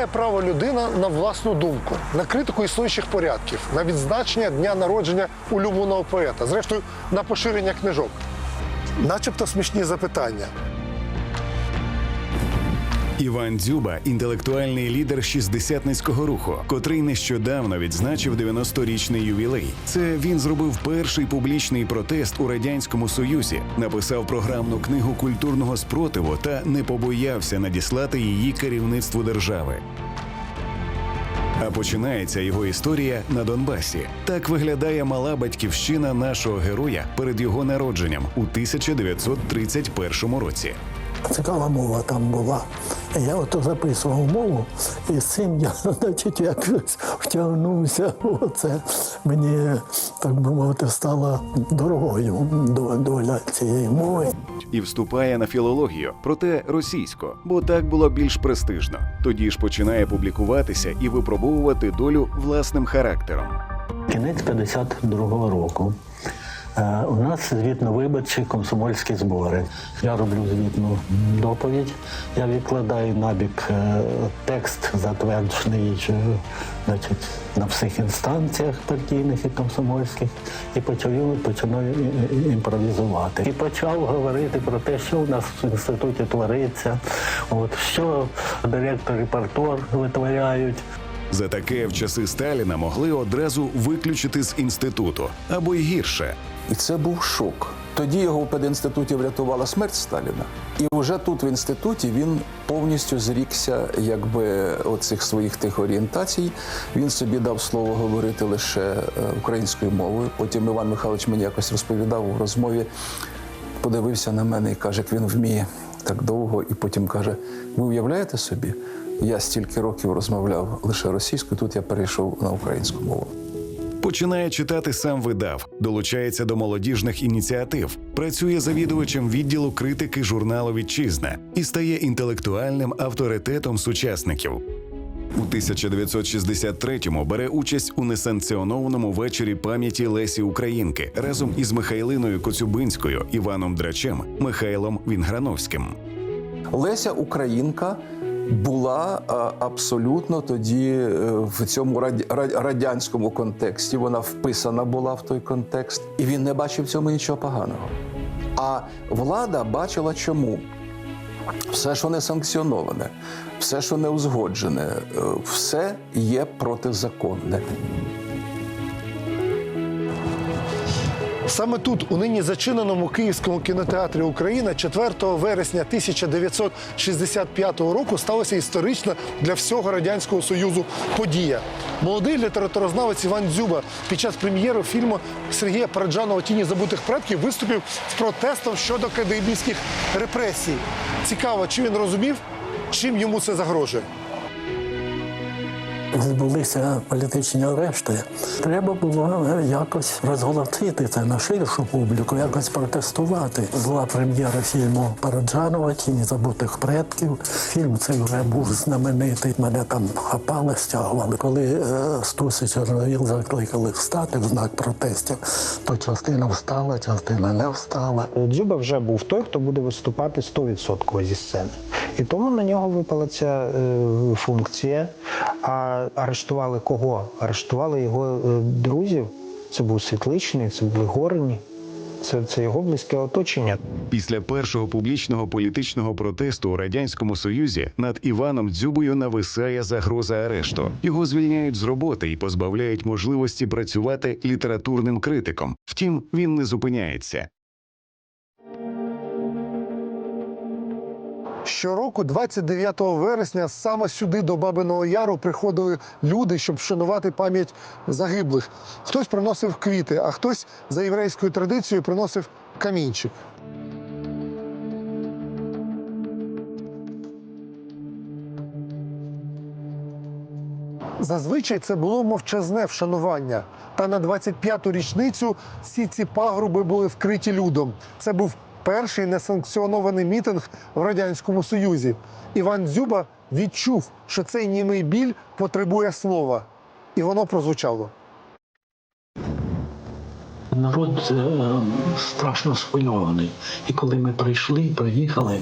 Має право людина на власну думку, на критику існуючих порядків, на відзначення дня народження улюбленого поета, зрештою на поширення книжок? Начебто смішні запитання. Іван Дзюба інтелектуальний лідер шістдесятницького руху, котрий нещодавно відзначив 90-річний ювілей. Це він зробив перший публічний протест у радянському союзі, написав програмну книгу культурного спротиву та не побоявся надіслати її керівництву держави. А починається його історія на Донбасі. Так виглядає мала батьківщина нашого героя перед його народженням у 1931 році. Цікава мова там була. Я ото записував мову, і з цим я, значить, якось втягнувся. Оце мені, так би мовити, стала дорогою доля цієї мови. і вступає на філологію, проте російську, бо так було більш престижно. Тоді ж починає публікуватися і випробовувати долю власним характером. Кінець 52-го року. Е, У нас звітно-виборчі комсомольські збори. Я роблю звітну доповідь. Я відкладаю набік е, текст, затверджений е, значить, на всіх інстанціях партійних і комсомольських, і почав починаю імпровізувати. І почав говорити про те, що у нас в інституті твориться, от, що директор і партор витворяють. За таке в часи Сталіна могли одразу виключити з інституту або й гірше. І це був шок. Тоді його в пединституті врятувала смерть Сталіна. І вже тут, в інституті, він повністю зрікся якби оцих своїх тих орієнтацій. Він собі дав слово говорити лише е, українською мовою. Потім Іван Михайлович мені якось розповідав у розмові, подивився на мене і каже, як він вміє так довго, і потім каже: Ви уявляєте собі? Я стільки років розмовляв лише російською, тут я перейшов на українську мову. Починає читати сам видав, долучається до молодіжних ініціатив, працює завідувачем відділу критики журналу Вітчизна і стає інтелектуальним авторитетом сучасників. У 1963-му бере участь у несанкціонованому вечорі пам'яті Лесі Українки разом із Михайлиною Коцюбинською, Іваном Драчем, Михайлом Вінграновським. Леся Українка була абсолютно тоді е, в цьому радянському контексті. Вона вписана була в той контекст, і він не бачив в цьому нічого поганого. А влада бачила чому. Все, що не санкціоноване, все, що не узгоджене, е, все є протизаконне. Саме тут, у нині зачиненому Київському кінотеатрі Україна, 4 вересня 1965 року сталася історична для всього радянського союзу подія. Молодий літературознавець Іван Дзюба під час прем'єри фільму Сергія Параджанова Тіні забутих предків виступив з протестом щодо кадебійських репресій. Цікаво, чи він розумів, чим йому це загрожує. Відбулися політичні арешти. Треба було якось розголосити це на ширшу публіку, якось протестувати. Була прем'єра фільму Параджанова Тіні забутих предків. Фільм цей вже був знаменитий. Мене там хапали, стягували. Коли Стус і Чорновіл закликали встати в знак протестів, то частина встала, частина не встала. Дзюба вже був той, хто буде виступати 100% зі сцени. І тому на нього випала ця е, функція. А арештували кого? Арештували його е, друзів. Це був Світличний, це були Горні, це, це його близьке оточення. Після першого публічного політичного протесту у радянському союзі над Іваном Дзюбою нависає загроза арешту. Його звільняють з роботи і позбавляють можливості працювати літературним критиком. Втім, він не зупиняється. Щороку, 29 вересня, саме сюди до Бабиного Яру приходили люди, щоб вшанувати пам'ять загиблих. Хтось приносив квіти, а хтось за єврейською традицією приносив камінчик. Зазвичай це було мовчазне вшанування. Та на 25-ту річницю всі ці пагруби були вкриті людом. Це був перший несанкціонований мітинг в Радянському Союзі. Іван Дзюба відчув, що цей німий біль потребує слова. І воно прозвучало. народ е, страшно схвильований. І коли ми прийшли, приїхали,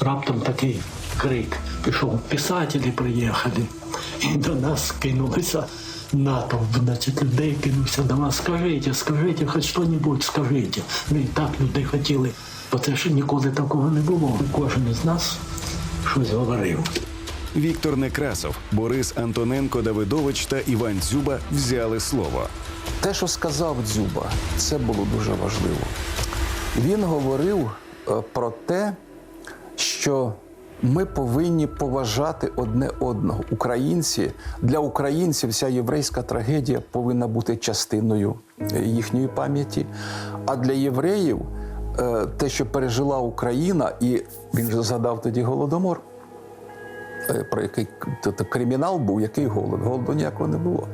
раптом такий крик пішов, писателі приїхали. І до нас кинулися натовп, значить, людей кинувся до нас. Скажіть, скажіть, хоч що-небудь скажіть. Ну і так люди хотіли, бо це ж ніколи такого не було. Кожен із нас щось говорив. Віктор Некрасов, Борис Антоненко Давидович та Іван Дзюба взяли слово. Те, що сказав Дзюба, це було дуже важливо. Він говорив е, про те, що ми повинні поважати одне одного. Українці для українців вся єврейська трагедія повинна бути частиною е, їхньої пам'яті. А для євреїв те, що пережила Україна, і він же згадав тоді голодомор. е, Про який то- то кримінал був, який голод? Голоду ніякого не було.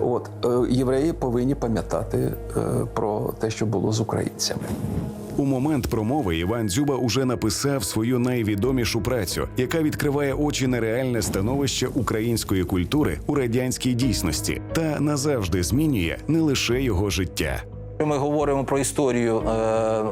От е, євреї повинні пам'ятати е, про те, що було з українцями. У момент промови Іван Дзюба уже написав свою найвідомішу працю, яка відкриває очі на реальне становище української культури у радянській дійсності та назавжди змінює не лише його життя. Ми говоримо про історію е,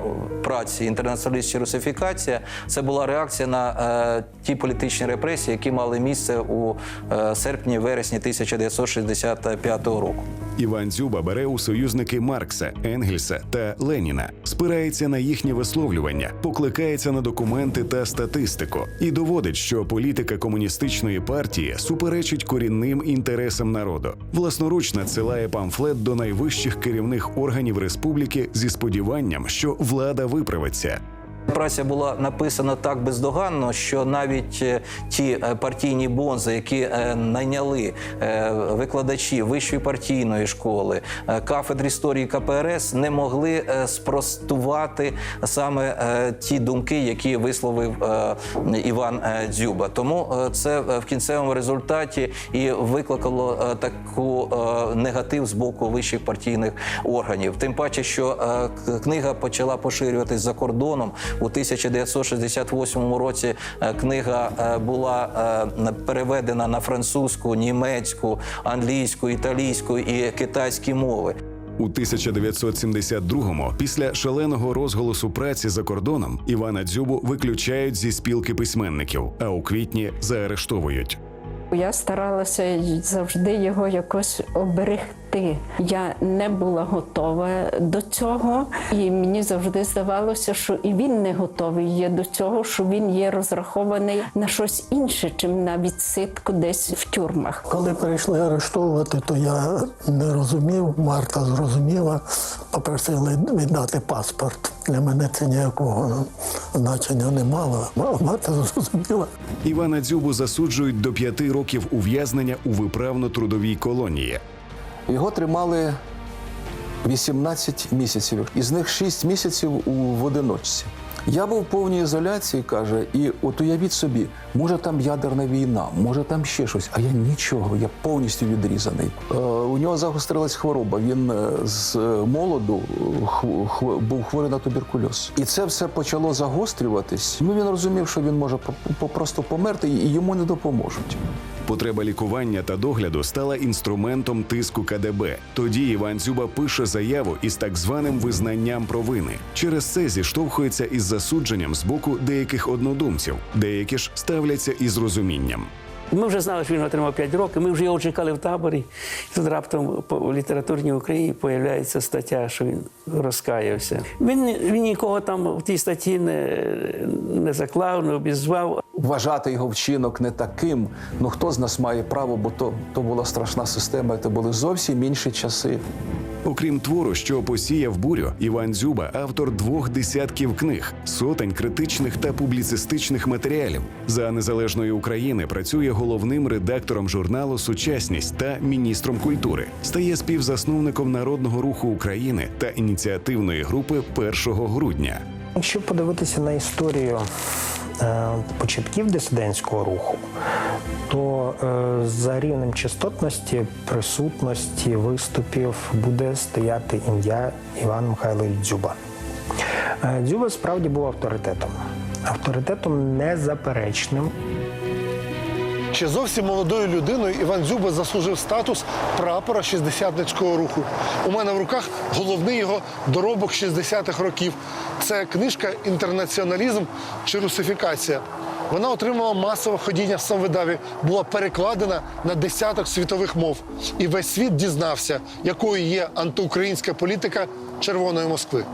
праці інтернаціоналістів русифікація, це була реакція на е, ті політичні репресії, які мали місце у е, серпні-вересні 1965 року. Іван Дзюба бере у союзники Маркса, Енгельса та Леніна, спирається на їхні висловлювання, покликається на документи та статистику і доводить, що політика комуністичної партії суперечить корінним інтересам народу. Власноруч надсилає памфлет до найвищих керівних органів республіки зі сподіванням, що влада виправиться. Праця була написана так бездоганно, що навіть е, ті е, партійні бонзи, які е, найняли викладачі вищої партійної школи, е, кафедр історії КПРС, не могли спростувати саме ті думки, які висловив Іван Дзюба. Тому це в кінцевому результаті і викликало таку негатив з боку вищих партійних органів. Тим паче, що книга почала поширюватись за кордоном. У 1968 році е, книга е, була е, переведена на французьку, німецьку, англійську, італійську і китайські мови. У 1972-му, після шаленого розголосу праці за кордоном, Івана Дзюбу виключають зі спілки письменників, а у квітні заарештовують. Я старалася завжди його якось оберегти. Я не була готова до цього, і мені завжди здавалося, що і він не готовий є до цього, що він є розрахований на щось інше, чим на відсидку десь в тюрмах. Коли прийшли арештовувати, то я не розумів, Марта зрозуміла, попросили віддати паспорт. Для мене це ніякого значення не мало. М- Марта зрозуміла. Івана Дзюбу засуджують до п'яти років ув'язнення у виправно-трудовій колонії. Його тримали 18 місяців, із них 6 місяців у в одиночці. Я був в повній ізоляції, каже, і от уявіть собі, може там ядерна війна, може там ще щось, а я нічого, я повністю відрізаний. Е, у нього загострилась хвороба. Він е, з е, молоду е, хв- хв- був хворий на туберкульоз. І це все почало загострюватись. Ну він розумів, що він може просто померти і йому не допоможуть. Потреба лікування та догляду стала інструментом тиску КДБ. Тоді Іван Дзюба пише заяву із так званим визнанням провини. Через це зіштовхується із засудженням з боку деяких однодумців, деякі ж ставляться із розумінням. Ми вже знали, що він отримав 5 років. Ми вже його чекали в таборі. Тут раптом в літературній Україні з'являється стаття, що він розкаявся. Він, він нікого там в тій статті не, не заклав, не обізвав. вважати його вчинок не таким. Ну хто з нас має право, бо то, то була страшна система, це були зовсім інші часи. Окрім твору, що посіяв бурю, Іван Дзюба автор двох десятків книг, сотень критичних та публіцистичних матеріалів. За незалежної України працює головним редактором журналу Сучасність та міністром культури. Стає співзасновником народного руху України та ініціативної групи 1 грудня. Якщо подивитися на історію початків дисидентського руху, то е, за рівнем частотності, присутності виступів буде стояти ім'я Іван Михайлович Дзюба. Е, Дзюба справді був авторитетом. Авторитетом незаперечним. Ще зовсім молодою людиною Іван Дзюба заслужив статус прапора шістдесятницького руху. У мене в руках головний його доробок 60-х років. Це книжка Інтернаціоналізм чи русифікація. Вона отримала масове ходіння в самвидаві, була перекладена на десяток світових мов. І весь світ дізнався, якою є антиукраїнська політика Червоної Москви.